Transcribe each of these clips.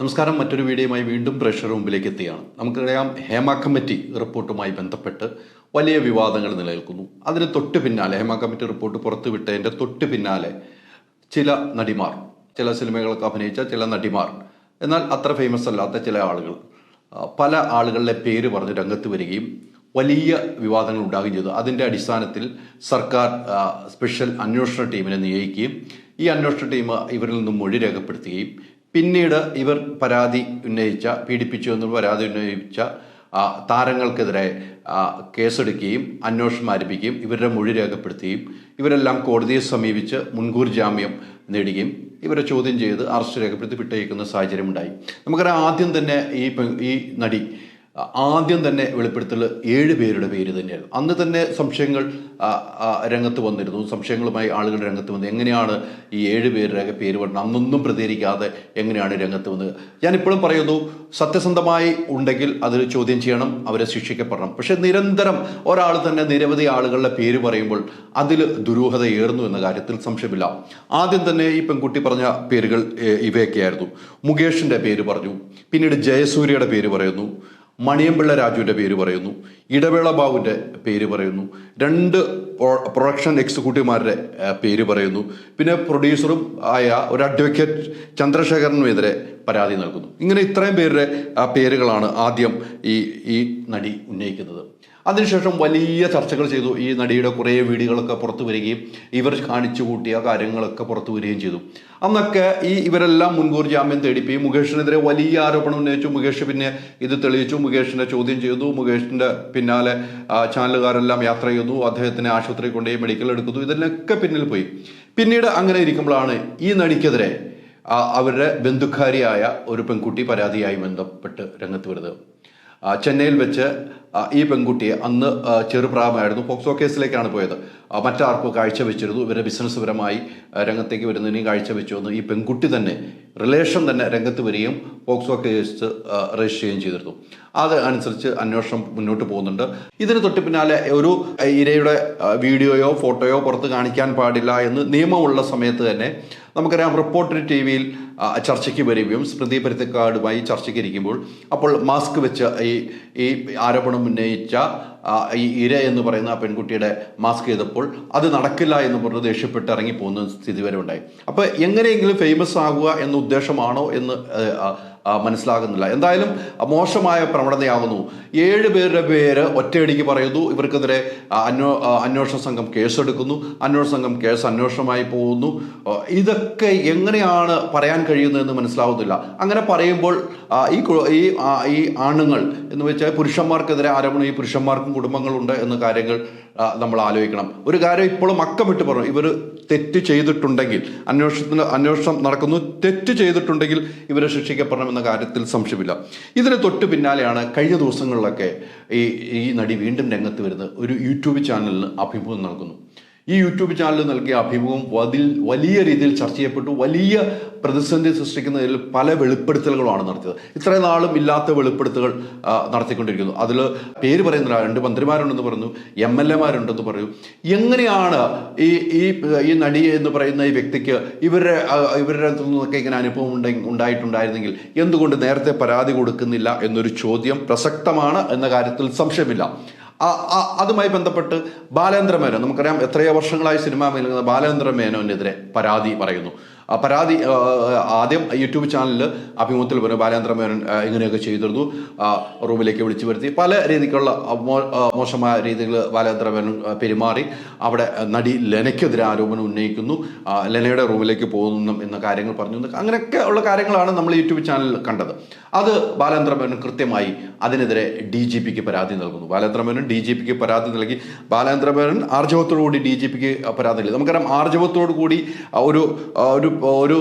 നമസ്കാരം. മറ്റൊരു വീഡിയോയുമായി വീണ്ടും പ്രഷർ റൂമിലേക്ക് എത്തിയാണ് നമുക്കറിയാം ഹേമ കമ്മിറ്റി റിപ്പോർട്ടുമായി ബന്ധപ്പെട്ട് വലിയ വിവാദങ്ങൾ നിലനിൽക്കുന്നു. അതിന് തൊട്ട് പിന്നാലെ ഹേമ കമ്മിറ്റി റിപ്പോർട്ട് പുറത്തുവിട്ടതിന്റെ തൊട്ട് പിന്നാലെ ചില നടിമാർ ചില സിനിമകളൊക്കെ അഭിനയിച്ച ചില നടിമാർ എന്നാൽ അത്ര ഫേമസ് അല്ലാത്ത ചില ആളുകൾ പല ആളുകളുടെ പേര് പറഞ്ഞ് രംഗത്ത് വരികയും വലിയ വിവാദങ്ങൾ ഉണ്ടാകുകയും ചെയ്തു. അതിന്റെ അടിസ്ഥാനത്തിൽ സർക്കാർ സ്പെഷ്യൽ അന്വേഷണ ടീമിനെ നിയോഗിക്കുകയും ഈ അന്വേഷണ ടീം ഇവരിൽ നിന്നും മൊഴി രേഖപ്പെടുത്തുകയും പിന്നീട് ഇവർ പരാതി ഉന്നയിച്ച പീഡിപ്പിച്ചു എന്ന് പരാതി ഉന്നയിച്ച താരങ്ങൾക്കെതിരെ കേസെടുക്കുകയും അന്വേഷണം ആരംഭിക്കുകയും ഇവരുടെ മൊഴി രേഖപ്പെടുത്തുകയും ഇവരെല്ലാം കോടതിയെ സമീപിച്ച് മുൻകൂർ ജാമ്യം നേടുകയും ഇവരെ ചോദ്യം ചെയ്ത് അറസ്റ്റ് രേഖപ്പെടുത്തി വിട്ടയക്കുന്ന സാഹചര്യമുണ്ടായി. നമുക്കറിയാം ആദ്യം തന്നെ ഈ ഈ നടി ആദ്യം തന്നെ വെളിപ്പെടുത്തൽ ഏഴ് പേരുടെ പേര് തന്നെയായിരുന്നു അന്ന് തന്നെ സംശയങ്ങൾ രംഗത്ത് വന്നിരുന്നു. സംശയങ്ങളുമായി ആളുകൾ രംഗത്ത് വന്നു എങ്ങനെയാണ് ഈ ഏഴ് പേരുടെ പേര് പറഞ്ഞത് അന്നൊന്നും പ്രതികരിക്കാതെ എങ്ങനെയാണ് രംഗത്ത് വന്നത്? ഞാനിപ്പോഴും പറയുന്നു സത്യസന്ധമായി ഉണ്ടെങ്കിൽ അത് ചോദ്യം ചെയ്യണം അവരെ ശിക്ഷിക്കപ്പെടണം. പക്ഷെ നിരന്തരം ഒരാൾ തന്നെ നിരവധി ആളുകളുടെ പേര് പറയുമ്പോൾ അതിൽ ദുരൂഹത ഏറുന്നു എന്ന കാര്യത്തിൽ സംശയമില്ല. ആദ്യം തന്നെ ഈ പെൺകുട്ടി പറഞ്ഞ പേരുകൾ ഇവയൊക്കെയായിരുന്നു. മുകേഷിന്റെ പേര് പറഞ്ഞു. പിന്നീട് ജയസൂര്യയുടെ പേര് പറയുന്നു. മണിയമ്പിള്ള രാജുവിന്റെ പേര് പറയുന്നു. ഇടവേള ബാബുവിന്റെ പേര് പറയുന്നു. രണ്ട് പ്രൊഡക്ഷൻ എക്സിക്യൂട്ടീവുമാരുടെ പേര് പറയുന്നു. പിന്നെ പ്രൊഡ്യൂസറും ആയ ഒരു അഡ്വക്കേറ്റ് ചന്ദ്രശേഖരനുമെതിരെ പരാതി നൽകുന്നു. ഇങ്ങനെ ഇത്രയും പേരുടെ പേരുകളാണ് ആദ്യം ഈ ഈ നടി ഉന്നയിക്കുന്നത്. അതിനുശേഷം വലിയ ചർച്ചകൾ ചെയ്തു. ഈ നടിയുടെ കുറേ വീഡിയോകളൊക്കെ പുറത്തു വരികയും ഇവർ കാണിച്ചു കൂട്ടിയ കാര്യങ്ങളൊക്കെ പുറത്തു വരികയും ചെയ്തു. അന്നൊക്കെ ഈ ഇവരെല്ലാം മുൻകൂർ ജാമ്യം തേടിപ്പി മുകേഷിനെതിരെ വലിയ ആരോപണം ഉന്നയിച്ചു. മുകേഷ് പിന്നെ ഇത് തെളിയിച്ചു. മുകേഷിനെ ചോദ്യം ചെയ്തു. മുകേഷിന്റെ പിന്നാലെ ചാനലുകാരെല്ലാം യാത്ര ചെയ്തു. അദ്ദേഹത്തിനെ ആശുപത്രി കൊണ്ടുപോയി മെഡിക്കൽ എടുക്കുന്നു. ഇതിനൊക്കെ പിന്നിൽ പോയി. പിന്നീട് അങ്ങനെ ഇരിക്കുമ്പോഴാണ് ഈ നടിക്കെതിരെ അവരുടെ ബന്ധുക്കാരിയായ ഒരു പെൺകുട്ടി പരാതിയായി ബന്ധപ്പെട്ട് രംഗത്ത് വരുന്നത്. ചെന്നൈയിൽ വെച്ച് ഈ പെൺകുട്ടിയെ അന്ന് ചെറുപ്രായമായിരുന്നു. പോക്സോ കേസിലേക്കാണ് പോയത്. മറ്റാർക്കും കാഴ്ച വെച്ചിരുന്നു. ഇവരെ ബിസിനസ് പരമായി ആ, രംഗത്തേക്ക് വരുന്നതിനെയും കാഴ്ചവെച്ചു വന്നു ഈ പെൺകുട്ടി തന്നെ റിലേഷൻ തന്നെ രംഗത്ത് വരികയും പോക്സോ കേസ് രജിസ്റ്റർ ചെയ്യുകയും ചെയ്തിരുന്നു. അത് അനുസരിച്ച് അന്വേഷണം മുന്നോട്ട് പോകുന്നുണ്ട്. ഇതിന് തൊട്ട് പിന്നാലെ ഒരു ഇരയുടെ വീഡിയോയോ ഫോട്ടോയോ പുറത്ത് കാണിക്കാൻ പാടില്ല എന്ന് നിയമമുള്ള സമയത്ത് തന്നെ നമുക്കറിയാം റിപ്പോർട്ടർ ടി വിയിൽ ചർച്ചയ്ക്ക് വരികയും സ്മൃതി പരുത്തക്കാടുമായി ചർച്ചയ്ക്ക് ഇരിക്കുമ്പോൾ അപ്പോൾ മാസ്ക് വെച്ച് ഈ ഈ ആരോപണം ഉന്നയിച്ച ഈ ഇര എന്ന് പറയുന്ന ആ പെൺകുട്ടിയുടെ മാസ്ക് ചെയ്തപ്പോൾ അത് നടക്കില്ല എന്ന് പറഞ്ഞ് ദേഷ്യപ്പെട്ട് ഇറങ്ങി പോകുന്ന സ്ഥിതി വരെ ഉണ്ടായി. അപ്പോൾ എങ്ങനെയെങ്കിലും ഫേമസ് ആകുക എന്ന ഉദ്ദേശമാണോ എന്ന് മനസ്സിലാകുന്നില്ല. എന്തായാലും മോശമായ പ്രവണതയാകുന്നു ഏഴ് പേരുടെ പേര് ഒറ്റയടിക്ക് പറയുന്നു. ഇവർക്കെതിരെ അന്വേ അന്വേഷണ സംഘം കേസെടുക്കുന്നു. അന്വേഷണ സംഘം കേസ് അന്വേഷണമായി പോകുന്നു. ഇതൊക്കെ എങ്ങനെയാണ് പറയാൻ കഴിയുന്നതെന്ന് മനസ്സിലാവുന്നില്ല. അങ്ങനെ പറയുമ്പോൾ ഈ ഈ ഈ ആണുങ്ങൾ എന്ന് വെച്ചാൽ പുരുഷന്മാർക്കെതിരെ ആരോപണം ഈ പുരുഷന്മാർക്കും കുടുംബങ്ങളുണ്ട് എന്ന കാര്യങ്ങൾ നമ്മൾ ആലോചിക്കണം. ഒരു കാര്യം ഇപ്പോഴും അക്കമിട്ട് പറഞ്ഞു ഇവർ തെറ്റ് ചെയ്തിട്ടുണ്ടെങ്കിൽ അന്വേഷണത്തിന് അന്വേഷണം നടക്കുന്നു തെറ്റ് ചെയ്തിട്ടുണ്ടെങ്കിൽ ഇവരെ ശിക്ഷിക്കപ്പെടണമെന്ന കാര്യത്തിൽ സംശയമില്ല. ഇതിന് തൊട്ട് പിന്നാലെയാണ് കഴിഞ്ഞ ദിവസങ്ങളിലൊക്കെ ഈ ഈ നടി വീണ്ടും രംഗത്ത് വരുന്നത്. ഒരു യൂട്യൂബ് ചാനലിന് അഭിമുഖം നൽകുന്നു. ഈ യൂട്യൂബ് ചാനലിൽ നൽകിയ അഭിമുഖം വതിൽ വലിയ രീതിയിൽ ചർച്ച ചെയ്യപ്പെട്ടു. വലിയ പ്രതിസന്ധി സൃഷ്ടിക്കുന്നതിൽ പല വെളിപ്പെടുത്തലുകളാണ് നടത്തിയത്. ഇത്രയും നാളും ഇല്ലാത്ത വെളിപ്പെടുത്തലുകൾ നടത്തിക്കൊണ്ടിരിക്കുന്നു. അതിൽ പേര് പറയുന്ന രണ്ട് മന്ത്രിമാരുണ്ടെന്ന് പറഞ്ഞു. എം എൽ എമാരുണ്ടെന്ന് പറയും. എങ്ങനെയാണ് ഈ ഈ ഈ നടി എന്ന് പറയുന്ന ഈ വ്യക്തിക്ക് ഇവരുടെ ഇവരുടെ നിന്നൊക്കെ ഇങ്ങനെ അനുഭവം ഉണ്ടെ ഉണ്ടായിട്ടുണ്ടായിരുന്നെങ്കിൽ എന്തുകൊണ്ട് നേരത്തെ പരാതി കൊടുക്കുന്നില്ല എന്നൊരു ചോദ്യം പ്രസക്തമാണ് എന്ന കാര്യത്തിൽ സംശയമില്ല. അതുമായി ബന്ധപ്പെട്ട് ബാലേന്ദ്ര മേനോൻ നമുക്കറിയാം എത്രയോ വർഷങ്ങളായി സിനിമ മേലുന്ന ബാലേന്ദ്ര മേനോനെതിരെ പരാതി പറയുന്നു. പരാതി ആദ്യം യൂട്യൂബ് ചാനലിൽ അഭിമുഖത്തിൽ പറഞ്ഞു ബാലേന്ദ്ര മേനോൻ ആ, ഇങ്ങനെയൊക്കെ ചെയ്തിരുന്നു. റൂമിലേക്ക് വിളിച്ചു വരുത്തി. പല രീതിക്കുള്ള മോശമായ രീതികൾ ബാലേന്ദ്ര മേനോൻ ആ, പെരുമാറി. അവിടെ നടി ലെനയ്ക്കെതിരെ ആരോപണം ഉന്നയിക്കുന്നു. ലനയുടെ റൂമിലേക്ക് പോകുന്നു എന്ന കാര്യങ്ങൾ പറഞ്ഞു. അങ്ങനെയൊക്കെ ഉള്ള കാര്യങ്ങളാണ് നമ്മൾ യൂട്യൂബ് ചാനലിൽ കണ്ടത്. അത് ബാലേന്ദ്ര മേനൻ കൃത്യമായി അതിനെതിരെ ഡി ജി പിക്ക് പരാതി നൽകുന്നു. ബാലേന്ദ്ര മേനൻ ഡി ജി പിക്ക് പരാതി നൽകി. ബാലേന്ദ്ര മേനൻ ആർജവത്തോടു കൂടി ഡി ജി പിക്ക് പരാതി നൽകി. നമുക്കറിയാം ആർജവത്തോടു കൂടി ഒരു ഒരു ഒരു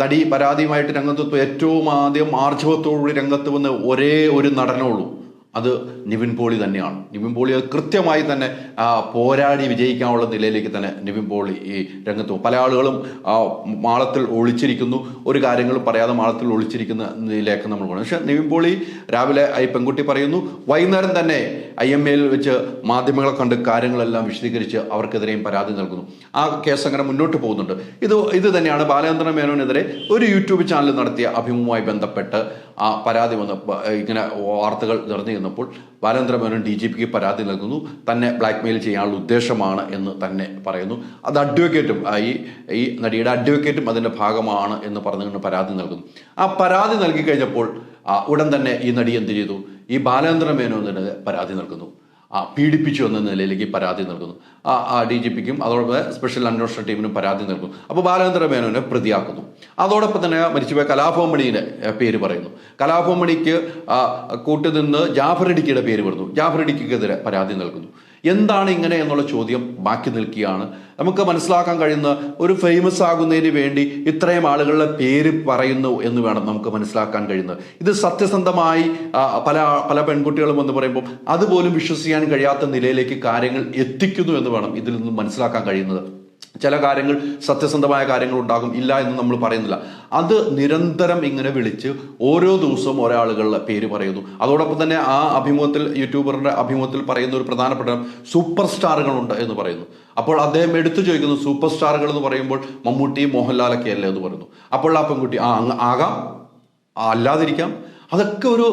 നടി പരാതിയുമായിട്ട് രംഗത്തെത്തും ഏറ്റവും ആദ്യം ആർജവത്തോടുകൂടി രംഗത്ത് വന്ന് ഒരേ ഒരു നടനേ ഉള്ളൂ. അത് നിവിൻ പോളി തന്നെയാണ്. നിവിൻ പോളി അത് കൃത്യമായി തന്നെ പോരാടി വിജയിക്കാനുള്ള നിലയിലേക്ക് തന്നെ നിവിൻ പോളി ഈ രംഗത്ത് പല ആളുകളും മാളത്തിൽ ഒളിച്ചിരിക്കുന്നു. ഒരു കാര്യങ്ങളും പറയാതെ മാളത്തിൽ ഒളിച്ചിരിക്കുന്ന നിലയിലേക്ക് നമ്മൾ പോകണം. പക്ഷെ നിവിൻ പോളി രാവിലെ ഈ പെൺകുട്ടി പറയുന്നു വൈകുന്നേരം തന്നെ ഐ എം എയിൽ വെച്ച് മാധ്യമങ്ങളെ കണ്ട് കാര്യങ്ങളെല്ലാം വിശദീകരിച്ച് അവർക്കെതിരെയും പരാതി നൽകുന്നു. ആ കേസ് അങ്ങനെ മുന്നോട്ട് പോകുന്നുണ്ട്. ഇത് ഇത് തന്നെയാണ് ബാലചന്ദ്ര മേനോനെതിരെ ഒരു യൂട്യൂബ് ചാനൽ നടത്തിയ അഭിമുഖമായി ബന്ധപ്പെട്ട് ആ പരാതി വന്ന് ഇങ്ങനെ വാർത്തകൾ നിറഞ്ഞു നിന്നപ്പോൾ ബാലേന്ദ്ര മേനോൻ ഡി ജി പിക്ക് പരാതി നൽകുന്നു. തന്നെ ബ്ലാക്ക് മെയിൽ ചെയ്യാനുള്ള ഉദ്ദേശമാണ് എന്ന് തന്നെ പറയുന്നു. അത് അഡ്വക്കേറ്റും ഈ ഈ നടിയുടെ അഡ്വക്കേറ്റും അതിന്റെ ഭാഗമാണ് എന്ന് പറഞ്ഞുകൊണ്ട് പരാതി നൽകുന്നു. ആ പരാതി നൽകി കഴിഞ്ഞപ്പോൾ ഉടൻ തന്നെ ഈ നടി എന്ത് ചെയ്തു? ഈ ബാലേന്ദ്ര മേനോനെതിരെ പരാതി നൽകുന്നു. പീഡിപ്പിച്ചു എന്ന നിലയിലേക്ക് പരാതി നൽകുന്നു. ആ ഡി ജി പിക്കും അതോടൊപ്പം സ്പെഷ്യൽ അന്വേഷണ ടീമിനും പരാതി നൽകുന്നു. അപ്പോൾ ബാലചന്ദ്ര മേനോനെ പ്രതിയാക്കുന്നു. അതോടൊപ്പം തന്നെ മരിച്ചുപോയ കലാഭവമണിയുടെ പേര് പറയുന്നു. കലാഭവമണിക്ക് കൂട്ടുനിന്ന് ജാഫർ ഇടിക്കിയുടെ പേര് വരുന്നു. ജാഫർ ഇടിക്കെതിരെ പരാതി നൽകുന്നു. എന്താണ് ഇങ്ങനെ എന്നുള്ള ചോദ്യം ബാക്കി നിൽക്കുകയാണ്. നമുക്ക് മനസ്സിലാക്കാൻ കഴിയുന്ന ഒരു ഫേമസ് ആകുന്നതിന് വേണ്ടി ഇത്രയും ആളുകളുടെ പേര് പറയുന്നു എന്ന് വേണം നമുക്ക് മനസ്സിലാക്കാൻ കഴിയുന്നത്. ഇത് സത്യസന്ധമായി പല പല പെൺകുട്ടികളും എന്ന് പറയുമ്പോൾ അതുപോലും വിശ്വസിക്കാൻ കഴിയാത്ത നിലയിലേക്ക് കാര്യങ്ങൾ എത്തിക്കുന്നു എന്ന് വേണം ഇതിൽ നിന്ന് മനസ്സിലാക്കാൻ കഴിയുന്നത്. ചില കാര്യങ്ങൾ സത്യസന്ധമായ കാര്യങ്ങൾ ഉണ്ടാകും ഇല്ല എന്ന് നമ്മൾ പറയുന്നില്ല. അത് നിരന്തരം ഇങ്ങനെ വിളിച്ച് ഓരോ ദിവസവും ഒരാളുകളുടെ പേര് പറയുന്നു. അതോടൊപ്പം തന്നെ ആ അഭിമുഖത്തിൽ യൂട്യൂബറുടെ അഭിമുഖത്തിൽ പറയുന്ന ഒരു പ്രധാനപ്പെട്ട സൂപ്പർ സ്റ്റാറുകളുണ്ട് എന്ന് പറയുന്നു. അപ്പോൾ അദ്ദേഹം എടുത്തു ചോദിക്കുന്നു സൂപ്പർ സ്റ്റാറുകൾ എന്ന് പറയുമ്പോൾ മമ്മൂട്ടി മോഹൻലാലൊക്കെ അല്ലേ എന്ന് പറയുന്നു. അപ്പോൾ ആ പെൺകുട്ടി ആ ആകാം. അല്ലാതിരിക്കാം. അതൊക്കെ ഒരു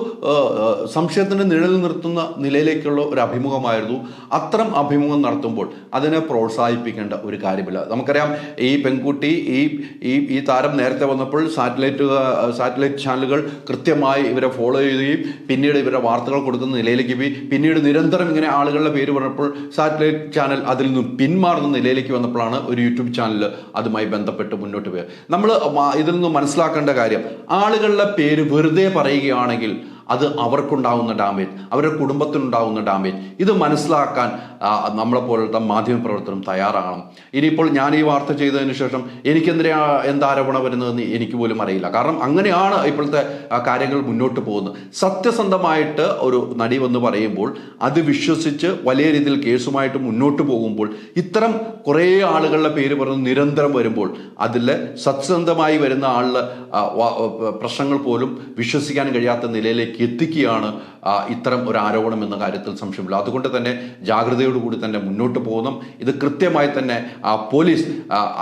സംശയത്തിന്റെ നിഴൽ നിർത്തുന്ന നിലയിലേക്കുള്ള ഒരു അഭിമുഖമായിരുന്നു. അത്തരം അഭിമുഖം നടത്തുമ്പോൾ അതിനെ പ്രോത്സാഹിപ്പിക്കേണ്ട ഒരു കാര്യമില്ല. നമുക്കറിയാം ഈ പെൺകുട്ടി ഈ ഈ ഈ താരം നേരത്തെ വന്നപ്പോൾ സാറ്റലൈറ്റ് സാറ്റലൈറ്റ് ചാനലുകൾ കൃത്യമായി ഇവരെ ഫോളോ ചെയ്യുകയും പിന്നീട് ഇവരെ വാർത്തകൾ കൊടുക്കുന്ന നിലയിലേക്ക് പോയി. പിന്നീട് നിരന്തരം ഇങ്ങനെ ആളുകളുടെ പേര് പറഞ്ഞപ്പോൾ സാറ്റലൈറ്റ് ചാനൽ അതിൽ നിന്നും പിന്മാറുന്ന നിലയിലേക്ക് വന്നപ്പോഴാണ് ഒരു യൂട്യൂബ് ചാനൽ അതുമായി ബന്ധപ്പെട്ട് മുന്നോട്ട് പോയത്. നമ്മൾ ഇതിൽ നിന്ന് മനസ്സിലാക്കേണ്ട കാര്യം ആളുകളുടെ പേര് വെറുതെ പറയുകയാണെങ്കിൽ അത് അവർക്കുണ്ടാകുന്ന ഡാമേജ് അവരുടെ കുടുംബത്തിനുണ്ടാകുന്ന ഡാമേജ് ഇത് മനസ്സിലാക്കാൻ നമ്മളെ പോലത്തെ മാധ്യമ പ്രവർത്തനം തയ്യാറാകണം. ഇനിയിപ്പോൾ ഞാൻ ഈ വാർത്ത ചെയ്തതിന് ശേഷം എനിക്കെതിരെ ആ, എന്ത് ആരോപണം വരുന്നതെന്ന് എനിക്ക് പോലും അറിയില്ല. കാരണം അങ്ങനെയാണ് ഇപ്പോഴത്തെ കാര്യങ്ങൾ മുന്നോട്ട് പോകുന്നത്. സത്യസന്ധമായിട്ട് ഒരു നടി വന്ന് പറയുമ്പോൾ അത് വിശ്വസിച്ച് വലിയ രീതിയിൽ കേസുമായിട്ട് മുന്നോട്ട് പോകുമ്പോൾ ഇത്തരം കുറേ ആളുകളുടെ പേര് പറഞ്ഞ് നിരന്തരം വരുമ്പോൾ അതിൽ സത്യസന്ധമായി വരുന്ന ആളുടെ പ്രശ്നങ്ങൾ പോലും വിശ്വസിക്കാൻ കഴിയാത്ത നിലയിലേക്ക് എത്തിക്കുകയാണ് ഇത്തരം ഒരു ആരോപണം എന്ന കാര്യത്തിൽ സംശയമില്ല. അതുകൊണ്ട് തന്നെ ജാഗ്രതയോടുകൂടി തന്നെ മുന്നോട്ട് പോകണം. ഇത് കൃത്യമായി തന്നെ പോലീസ്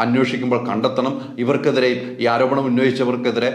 അന്വേഷിക്കുമ്പോൾ കണ്ടെത്തണം. ഇവർക്കെതിരെ ഈ ആരോപണം ഉന്നയിച്ചവർക്കെതിരെ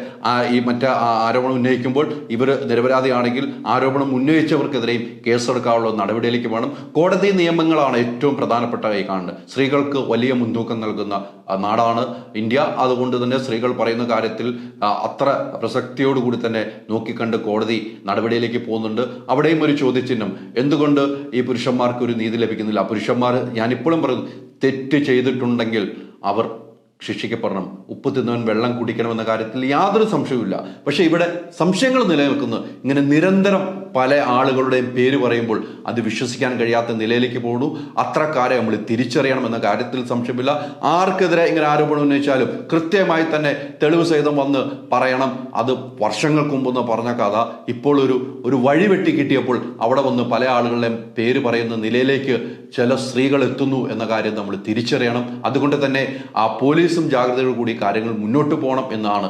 ഈ മറ്റേ ആരോപണം ഉന്നയിക്കുമ്പോൾ ഇവർ നിരപരാധിയാണെങ്കിൽ ആരോപണം ഉന്നയിച്ചവർക്കെതിരെയും കേസെടുക്കാനുള്ള നടപടിയിലേക്ക് വേണം. കോടതി നിയമങ്ങളാണ് ഏറ്റവും പ്രധാനപ്പെട്ടതായി കാണുന്നത്. സ്ത്രീകൾക്ക് വലിയ മുൻതൂക്കം നൽകുന്ന നാടാണ് ഇന്ത്യ. അതുകൊണ്ട് തന്നെ സ്ത്രീകൾ പറയുന്ന കാര്യത്തിൽ അത്ര പ്രസക്തിയോടുകൂടി തന്നെ നോക്കിക്കണ്ട് കോടതി നടപടിയിലേക്ക് പോകുന്നുണ്ട്. അവിടെയും ഒരു ചോദ്യചിഹ്നം. എന്തുകൊണ്ട് ഈ പുരുഷന്മാർക്ക് ഒരു നീതി ലഭിക്കുന്നില്ല? പുരുഷന്മാർ ഞാനിപ്പോഴും പറയുന്നു തെറ്റ് ചെയ്തിട്ടുണ്ടെങ്കിൽ അവർ ശിക്ഷിക്കപ്പെടണം. ഉപ്പ് തിന്നവൻ വെള്ളം കുടിക്കണമെന്ന കാര്യത്തിൽ യാതൊരു സംശയവുമില്ല. പക്ഷെ ഇവിടെ സംശയങ്ങൾ നിലനിൽക്കുന്നു. ഇങ്ങനെ നിരന്തരം പല ആളുകളുടെയും പേര് പറയുമ്പോൾ അത് വിശ്വസിക്കാൻ കഴിയാത്ത നിലയിലേക്ക് പോകുന്നു. അത്രക്കാരെ നമ്മൾ തിരിച്ചറിയണം എന്ന കാര്യത്തിൽ സംശയമില്ല. ആർക്കെതിരെ ഇങ്ങനെ ആരോപണം ഉന്നയിച്ചാലും കൃത്യമായി തന്നെ തെളിവ് സഹിതം വന്ന് പറയണം. അത് വർഷങ്ങൾക്ക് മുമ്പെന്ന് പറഞ്ഞ കഥ ഇപ്പോൾ ഒരു ഒരു വഴി വെട്ടി കിട്ടിയപ്പോൾ അവിടെ വന്ന് പല ആളുകളുടെയും പേര് പറയുന്ന നിലയിലേക്ക് ചില സ്ത്രീകൾ എത്തുന്നു എന്ന കാര്യം നമ്മൾ തിരിച്ചറിയണം. അതുകൊണ്ട് തന്നെ ആ പോലീസും ജാഗ്രതയോടു കൂടി കാര്യങ്ങൾ മുന്നോട്ട് പോകണം എന്നാണ്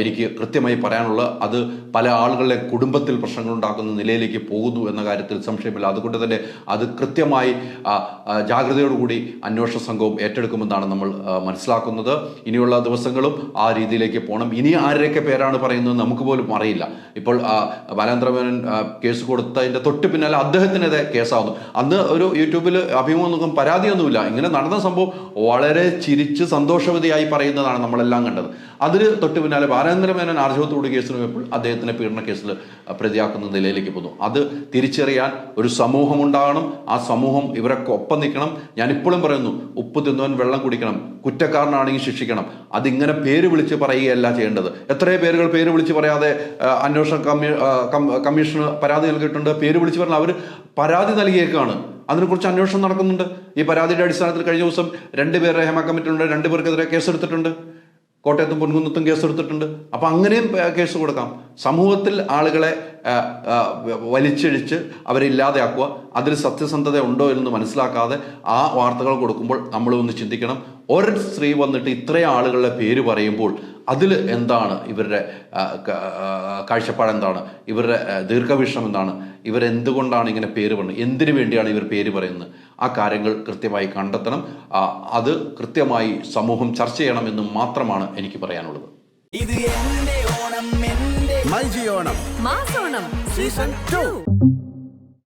എനിക്ക് കൃത്യമായി പറയാനുള്ളത്. അത് പല ആളുകളുടെ കുടുംബത്തിൽ പ്രശ്നങ്ങൾ ഉണ്ടാക്കുന്ന നിലയിലേക്ക് പോകുന്നു എന്ന കാര്യത്തിൽ സംശയമില്ല. അതുകൊണ്ട് തന്നെ അത് കൃത്യമായി ജാഗ്രതയോടുകൂടി അന്വേഷണ സംഘവും ഏറ്റെടുക്കുമെന്നാണ് നമ്മൾ മനസ്സിലാക്കുന്നത്. ഇനിയുള്ള ദിവസങ്ങളും ആ രീതിയിലേക്ക് പോകണം. ഇനി ആരുടെയൊക്കെ പേരാണ് പറയുന്നത് നമുക്ക് പോലും അറിയില്ല. ഇപ്പോൾ ബാലേന്ദ്രമേനൻ കേസ് കൊടുത്തതിന്റെ തൊട്ട് പിന്നാലെ അദ്ദേഹത്തിനെതിരെ കേസാവുന്നു. അന്ന് ഒരു യൂട്യൂബിൽ അഭിമുഖം പരാതിയൊന്നുമില്ല ഇങ്ങനെ നടന്ന സംഭവം വളരെ ചിരിച്ച് സന്തോഷവതിയായി പറയുന്നതാണ് നമ്മളെല്ലാം കണ്ടത്. അതിന് തൊട്ട് പിന്നാലെ ബാലചന്ദ്രമേനോൻ ആർജവത്തോട് കേസിൽ പോയപ്പോൾ അദ്ദേഹത്തിനെ പീഡന കേസിൽ പ്രതിയാക്കുന്ന നിലയിലേക്ക് പോകുന്നു. അത് തിരിച്ചറിയാൻ ഒരു സമൂഹം ഉണ്ടാകണം. ആ സമൂഹം ഇവരൊക്കെ ഒപ്പം നിൽക്കണം. ഞാനിപ്പോഴും പറയുന്നു ഉപ്പ് തിന്നവൻ വെള്ളം കുടിക്കണം. കുറ്റക്കാരനാണെങ്കിൽ ശിക്ഷിക്കണം. അതിങ്ങനെ പേര് വിളിച്ച് പറയുകയല്ല ചെയ്യേണ്ടത്. എത്രയോ പേരുകൾ പേര് വിളിച്ച് പറയാതെ അന്വേഷണ കമ്മീ കമ്മീഷന് പരാതി നൽകിയിട്ടുണ്ട്. പേര് വിളിച്ച് പറഞ്ഞാൽ അവർ പരാതി നൽകിയേക്കാണ്. അതിനെക്കുറിച്ച് അന്വേഷണം നടക്കുന്നുണ്ട്. ഈ പരാതിയുടെ അടിസ്ഥാനത്തിൽ കഴിഞ്ഞ ദിവസം രണ്ടുപേരെ ഹേമ കമ്മിറ്റിയിലുണ്ട് രണ്ടുപേർക്കെതിരെ കേസെടുത്തിട്ടുണ്ട്. കോട്ടയത്തും പൊൻകുന്നത്തും കേസ് എടുത്തിട്ടുണ്ട് അപ്പം അങ്ങനെയും കേസ് കൊടുക്കാം. സമൂഹത്തിൽ ആളുകളെ വലിച്ചിഴിച്ച് അവരെ ഇല്ലാതെയാക്കുക അതിൽ സത്യസന്ധത ഉണ്ടോ എന്ന് മനസ്സിലാക്കാതെ ആ വാർത്തകൾ കൊടുക്കുമ്പോൾ നമ്മൾ ഒന്ന് ചിന്തിക്കണം. ഒരു സ്ത്രീ വന്നിട്ട് ഇത്രയും ആളുകളുടെ പേര് പറയുമ്പോൾ അതിൽ എന്താണ് ഇവരുടെ കാഴ്ചപ്പാട് എന്താണ്? ഇവരുടെ ദീർഘവീക്ഷണം എന്താണ്? ഇവരെന്തുകൊണ്ടാണ് ഇങ്ങനെ പേര് പറയുന്നത്? എന്തിനു വേണ്ടിയാണ് ഇവർ പേര് പറയുന്നത്? ആ കാര്യങ്ങൾ കൃത്യമായി കണ്ടെത്തണം. അത് കൃത്യമായി സമൂഹം ചർച്ച ചെയ്യണമെന്ന് മാത്രമാണ് എനിക്ക് പറയാനുള്ളത്. ഇത് ഓണം ഓണം. മാസോണം. Season two